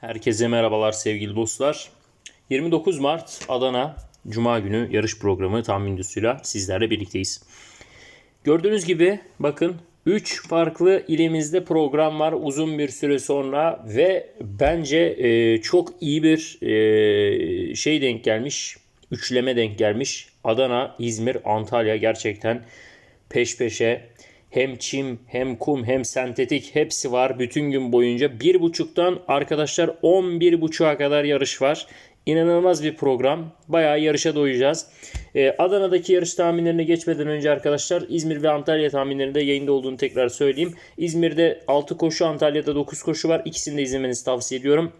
Herkese merhabalar sevgili dostlar. 29 Mart Adana Cuma günü yarış programı tahmin videosuyla sizlerle birlikteyiz. Gördüğünüz gibi bakın 3 farklı ilimizde program var uzun bir süre sonra ve bence e, çok iyi bir e, şey denk gelmiş. Üçleme denk gelmiş. Adana, İzmir, Antalya gerçekten peş peşe hem çim hem kum hem sentetik hepsi var bütün gün boyunca. Bir buçuktan arkadaşlar 11.30'a kadar yarış var. İnanılmaz bir program. Bayağı yarışa doyacağız. Ee, Adana'daki yarış tahminlerine geçmeden önce arkadaşlar İzmir ve Antalya tahminlerinde yayında olduğunu tekrar söyleyeyim. İzmir'de 6 koşu, Antalya'da 9 koşu var. İkisini de izlemenizi tavsiye ediyorum.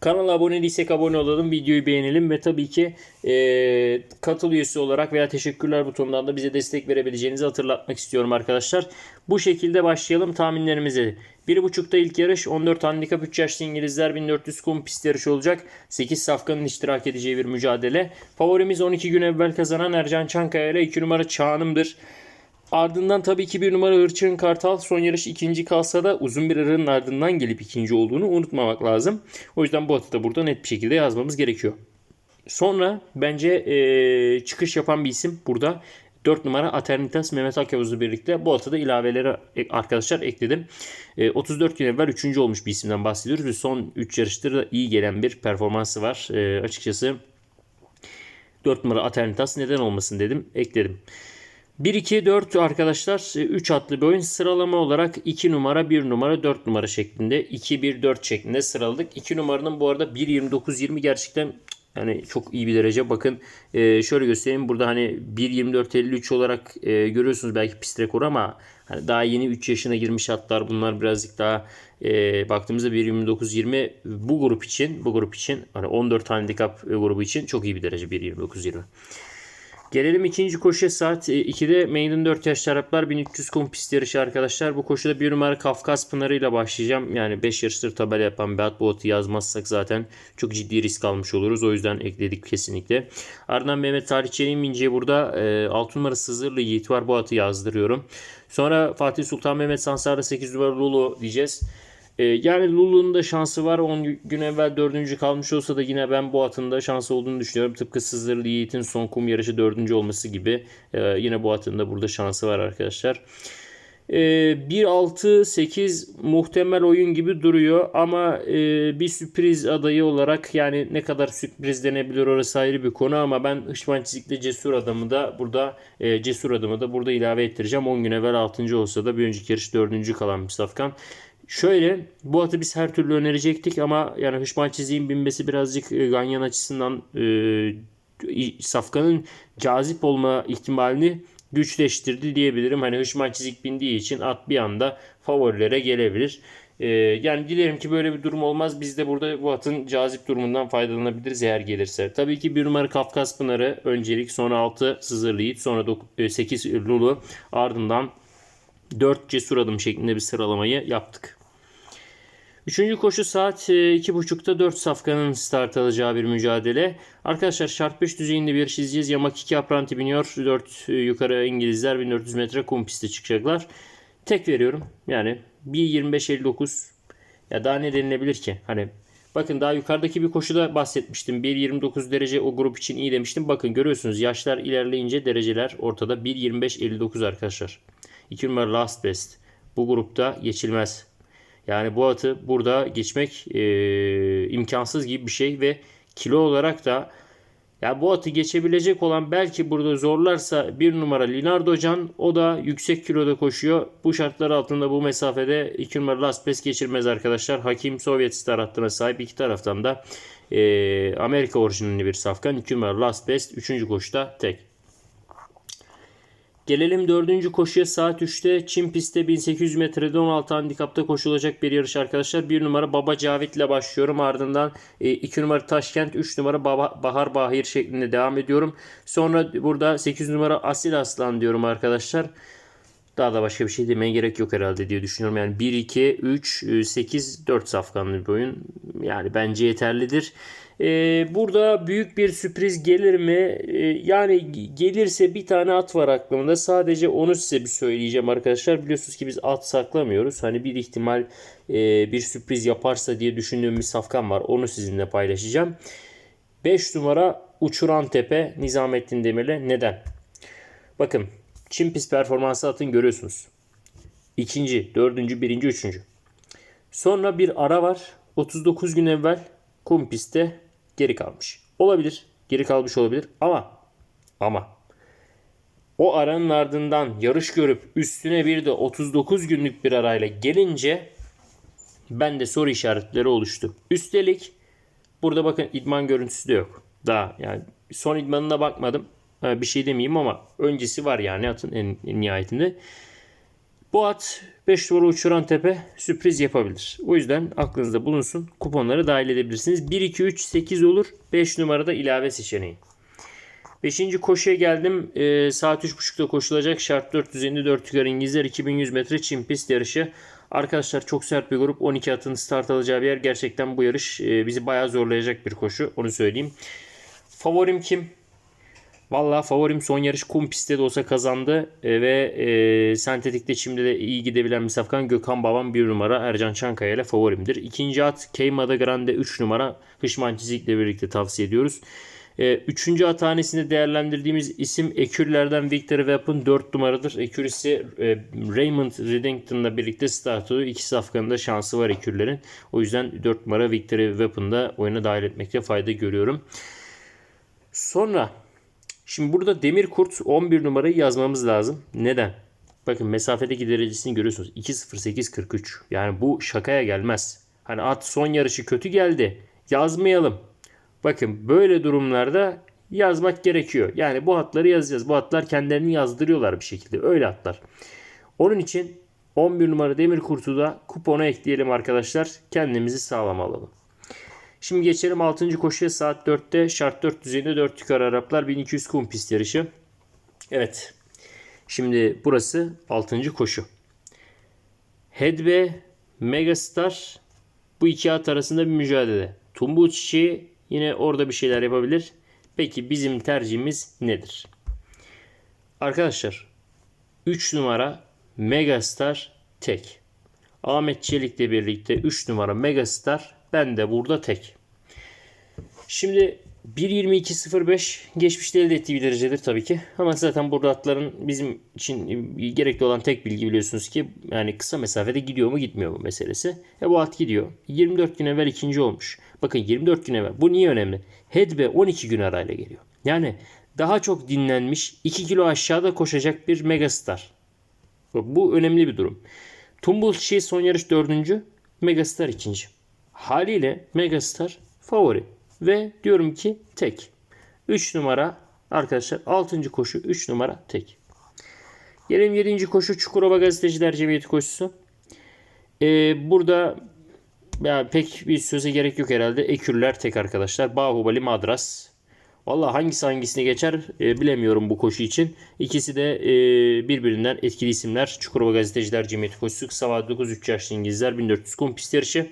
Kanala abone değilsek abone olalım, videoyu beğenelim ve tabii ki e, katıl üyesi olarak veya teşekkürler butonundan da bize destek verebileceğinizi hatırlatmak istiyorum arkadaşlar. Bu şekilde başlayalım tahminlerimize. 1.5'ta ilk yarış 14 handikap 3 yaşlı İngilizler 1400 kum pist yarışı olacak. 8 safkanın iştirak edeceği bir mücadele. Favorimiz 12 gün evvel kazanan Ercan Çankaya ile 2 numara Çağan'ımdır. Ardından tabii ki bir numara Hırçın Kartal son yarış ikinci kalsa da uzun bir aranın ardından gelip ikinci olduğunu unutmamak lazım. O yüzden bu atı da burada net bir şekilde yazmamız gerekiyor. Sonra bence e, çıkış yapan bir isim burada. 4 numara Aternitas Mehmet Akyavuz'la birlikte bu atıda ilaveleri e- arkadaşlar ekledim. E, 34 gün evvel 3. olmuş bir isimden bahsediyoruz ve son 3 yarıştır da iyi gelen bir performansı var. E, açıkçası 4 numara Aternitas neden olmasın dedim ekledim. 1-2-4 arkadaşlar 3 atlı bir oyun sıralama olarak 2 numara 1 numara 4 numara şeklinde 2-1-4 şeklinde sıraladık. 2 numaranın bu arada 1-29-20 gerçekten yani çok iyi bir derece. Bakın e, şöyle göstereyim. Burada hani 1.24.53 olarak e, görüyorsunuz belki pist rekoru ama hani daha yeni 3 yaşına girmiş atlar. Bunlar birazcık daha e, baktığımızda 1.29.20 bu grup için bu grup için hani 14 handikap grubu için çok iyi bir derece 1.29.20. Gelelim ikinci koşuya saat 2'de Maiden 4 yaş Araplar 1300 kum pist yarışı arkadaşlar. Bu koşuda bir numara Kafkas Pınarı ile başlayacağım. Yani 5 yarıştır tabela yapan Beat Boat'ı yazmazsak zaten çok ciddi risk almış oluruz. O yüzden ekledik kesinlikle. Ardından Mehmet Tarih Çelik İnce'ye burada e, 6 numara Sızırlı Yiğit var. Bu atı yazdırıyorum. Sonra Fatih Sultan Mehmet Sansar'da 8 numara Lulu diyeceğiz. Ee, yani Lulu'nun da şansı var. 10 gün evvel 4. kalmış olsa da yine ben bu atın da şansı olduğunu düşünüyorum. Tıpkı Sızırlı Yiğit'in son kum yarışı 4. olması gibi. Ee, yine bu atın da burada şansı var arkadaşlar. Ee, 1-6-8 muhtemel oyun gibi duruyor ama e, bir sürpriz adayı olarak yani ne kadar sürpriz denebilir orası ayrı bir konu ama ben Hışman Çizik'te cesur adamı da burada e, cesur adamı da burada ilave ettireceğim. 10 gün evvel 6. olsa da bir önceki yarış 4. kalan safkan. Şöyle bu atı biz her türlü önerecektik ama yani Hışman çiziğin binmesi birazcık e, Ganyan açısından e, safkanın cazip olma ihtimalini güçleştirdi diyebilirim. Hani Hışman çizik bindiği için at bir anda favorilere gelebilir. E, yani dilerim ki böyle bir durum olmaz. Biz de burada bu atın cazip durumundan faydalanabiliriz eğer gelirse. Tabii ki bir numara Kafkas Pınarı öncelik sonra 6 Sızırlı Yiğit sonra 8 Lulu ardından 4 cesur adım şeklinde bir sıralamayı yaptık. Üçüncü koşu saat 2.30'da e, 4 safkanın start alacağı bir mücadele. Arkadaşlar şart 5 düzeyinde bir yarış izleyeceğiz. Yamak 2 apranti biniyor. 4 yukarı İngilizler 1400 metre kum piste çıkacaklar. Tek veriyorum. Yani 1.25.59 ya daha ne denilebilir ki? Hani bakın daha yukarıdaki bir koşuda bahsetmiştim. 1.29 derece o grup için iyi demiştim. Bakın görüyorsunuz yaşlar ilerleyince dereceler ortada. 1.25.59 arkadaşlar. 2 numara Last Best. Bu grupta geçilmez. Yani bu atı burada geçmek e, imkansız gibi bir şey ve kilo olarak da ya bu atı geçebilecek olan belki burada zorlarsa bir numara Linardo Can o da yüksek kiloda koşuyor. Bu şartlar altında bu mesafede 2 numara Last Best geçirmez arkadaşlar. Hakim Sovyet Star hattına sahip iki taraftan da e, Amerika orijinali bir safkan. 2 numara Last Best 3. koşuda tek. Gelelim dördüncü koşuya saat 3'te Çin pistte 1800 metrede 16 handikapta koşulacak bir yarış arkadaşlar. 1 numara Baba Cavit ile başlıyorum. Ardından 2 e, numara Taşkent, 3 numara Baba, Bahar Bahir şeklinde devam ediyorum. Sonra burada 8 numara Asil Aslan diyorum arkadaşlar. Daha da başka bir şey demeye gerek yok herhalde diye düşünüyorum. Yani 1, 2, 3, 8, 4 safkanlı bir oyun. Yani bence yeterlidir. Ee, burada büyük bir sürpriz gelir mi? Ee, yani gelirse bir tane at var aklımda. Sadece onu size bir söyleyeceğim arkadaşlar. Biliyorsunuz ki biz at saklamıyoruz. Hani bir ihtimal e, bir sürpriz yaparsa diye düşündüğüm bir safkan var. Onu sizinle paylaşacağım. 5 numara Uçuran Tepe Nizamettin Demir'le neden? Bakın Çin pist performansı atın görüyorsunuz. İkinci, dördüncü, birinci, üçüncü. Sonra bir ara var. 39 gün evvel kum pistte geri kalmış. Olabilir. Geri kalmış olabilir ama ama o aranın ardından yarış görüp üstüne bir de 39 günlük bir arayla gelince bende soru işaretleri oluştu. Üstelik burada bakın idman görüntüsü de yok. Daha yani son idmanına bakmadım. Bir şey demeyeyim ama öncesi var yani atın en, en nihayetinde. Bu at 5 numara uçuran tepe sürpriz yapabilir. O yüzden aklınızda bulunsun. Kuponları dahil edebilirsiniz. 1, 2, 3, 8 olur. 5 numarada ilave seçeneği. 5. koşuya geldim. Ee, saat 3.30'da koşulacak. Şart 454 Tügar İngilizler 2100 metre çim pist yarışı. Arkadaşlar çok sert bir grup. 12 atın start alacağı bir yer. Gerçekten bu yarış e, bizi bayağı zorlayacak bir koşu. Onu söyleyeyim. Favorim kim? Vallahi favorim son yarış kum pistte de olsa kazandı E, ve e, sentetikte şimdi de iyi gidebilen bir safkan Gökhan Babam 1 numara Ercan Çankaya ile favorimdir. İkinci at Keymada Grande 3 numara Hışman Çizik'le birlikte tavsiye ediyoruz. E, üçüncü at hanesinde değerlendirdiğimiz isim Ekürlerden Victor Weapon 4 numaradır. Ekür ise e, Raymond Reddington'la birlikte start alıyor. İki safkanın da şansı var Ekürlerin. O yüzden 4 numara Victor Weapon'da oyuna dahil etmekte fayda görüyorum. Sonra Şimdi burada Demir Kurt 11 numarayı yazmamız lazım. Neden? Bakın mesafedeki derecesini görüyorsunuz. 2.08.43. Yani bu şakaya gelmez. Hani at son yarışı kötü geldi. Yazmayalım. Bakın böyle durumlarda yazmak gerekiyor. Yani bu atları yazacağız. Bu atlar kendilerini yazdırıyorlar bir şekilde. Öyle atlar. Onun için 11 numara Demir Kurt'u da kupona ekleyelim arkadaşlar. Kendimizi sağlam alalım. Şimdi geçelim 6. koşuya saat 4'te şart 4 düzeyinde 4 yukarı Araplar 1200 kum pist yarışı. Evet. Şimdi burası 6. koşu. Hedbe Megastar bu iki at arasında bir mücadele. Tumbu Çiçeği yine orada bir şeyler yapabilir. Peki bizim tercihimiz nedir? Arkadaşlar 3 numara Megastar tek. Ahmet Çelik'le birlikte 3 numara Megastar ben de burada tek. Şimdi 1.22.05 geçmişte elde ettiği bir derecedir tabii ki. Ama zaten burada atların bizim için gerekli olan tek bilgi biliyorsunuz ki yani kısa mesafede gidiyor mu gitmiyor mu meselesi. E bu at gidiyor. 24 gün evvel ikinci olmuş. Bakın 24 gün evvel. Bu niye önemli? Hedbe 12 gün arayla geliyor. Yani daha çok dinlenmiş 2 kilo aşağıda koşacak bir megastar. Bu önemli bir durum. Tumbul Çiçeği son yarış dördüncü. Megastar ikinci. Haliyle Megastar favori. Ve diyorum ki tek. 3 numara arkadaşlar 6. koşu 3 numara tek. Gelelim 7. koşu Çukurova Gazeteciler Cemiyeti koşusu. Ee, burada ya pek bir söze gerek yok herhalde. Ekürler tek arkadaşlar. Bahubali Madras. Valla hangisi hangisine geçer e, bilemiyorum bu koşu için. İkisi de e, birbirinden etkili isimler. Çukurova Gazeteciler Cemiyeti koşusu. Kısa vadede 9-3 yaşlı İngilizler 1400 kum pist yarışı.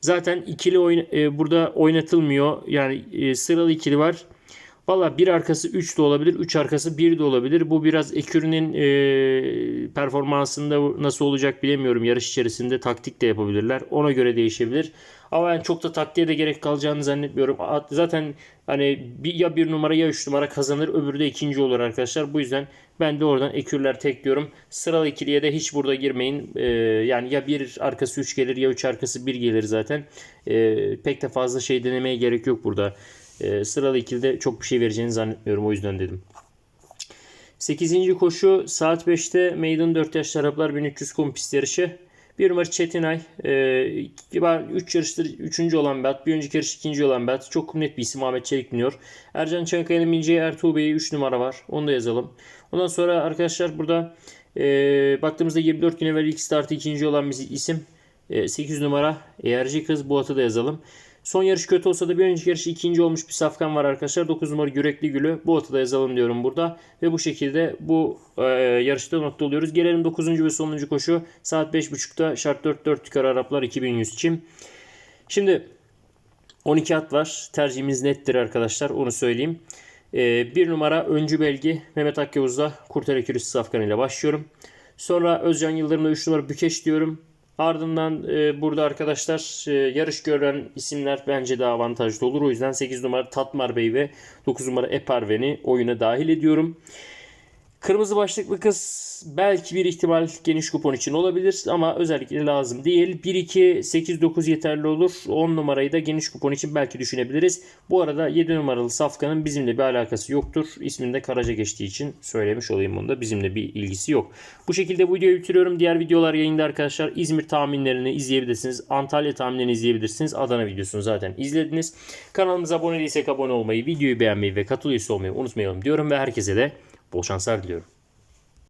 Zaten ikili oyun, e, burada oynatılmıyor. Yani e, sıralı ikili var. Valla bir arkası 3 de olabilir. 3 arkası 1 de olabilir. Bu biraz Ekür'ün e, performansında nasıl olacak bilemiyorum. Yarış içerisinde taktik de yapabilirler. Ona göre değişebilir. Ama ben çok da taktiğe de gerek kalacağını zannetmiyorum. Zaten hani ya bir numara ya üç numara kazanır. Öbürü de ikinci olur arkadaşlar. Bu yüzden ben de oradan ekürler tek diyorum. Sıralı ikiliye de hiç burada girmeyin. Ee, yani ya bir arkası 3 gelir ya 3 arkası 1 gelir zaten. Ee, pek de fazla şey denemeye gerek yok burada. Ee, sıralı ikilide çok bir şey vereceğini zannetmiyorum. O yüzden dedim. 8. koşu saat 5'te Maiden 4 yaş Araplar 1300 kum pist yarışı. Bir numara Çetinay. 3 e, yarıştır 3. olan bir at. Bir önceki yarış 2. olan bir at. Çok net bir isim Ahmet Çelik biniyor. Ercan Çankaya'nın Mince Ertuğ Bey'i 3 numara var. Onu da yazalım. Ondan sonra arkadaşlar burada e, baktığımızda 24 gün evvel ilk startı ikinci olan bir isim. E, 8 numara Eğerci Kız. Bu atı da yazalım. Son yarış kötü olsa da bir önceki yarışı ikinci olmuş bir safkan var arkadaşlar. 9 numara Yürekli Gülü. Bu atı da yazalım diyorum burada. Ve bu şekilde bu e, yarışta nokta oluyoruz. Gelelim 9. ve sonuncu koşu. Saat 5.30'da şart 4-4 yukarı Araplar 2100 çim. Şimdi 12 at var. Tercihimiz nettir arkadaşlar. Onu söyleyeyim. Ee, bir numara öncü belgi Mehmet Akyavuz'da Kurtare Kürüsü Safkan ile başlıyorum. Sonra Özcan Yıldırım'da 3 numara Bükeş diyorum. Ardından e, burada arkadaşlar e, yarış gören isimler bence daha avantajlı olur. O yüzden 8 numara Tatmar Bey ve 9 numara Eparven'i oyuna dahil ediyorum. Kırmızı başlıklı kız belki bir ihtimal geniş kupon için olabilir ama özellikle lazım değil. 1 2 8 9 yeterli olur. 10 numarayı da geniş kupon için belki düşünebiliriz. Bu arada 7 numaralı Safkan'ın bizimle bir alakası yoktur. İsminde Karaca geçtiği için söylemiş olayım bunu da. Bizimle bir ilgisi yok. Bu şekilde bu videoyu bitiriyorum. Diğer videolar yayında arkadaşlar. İzmir tahminlerini izleyebilirsiniz. Antalya tahminlerini izleyebilirsiniz. Adana videosunu zaten izlediniz. Kanalımıza abone değilsek abone olmayı, videoyu beğenmeyi ve katıl üyesi olmayı unutmayalım diyorum ve herkese de bol şanslar diliyorum.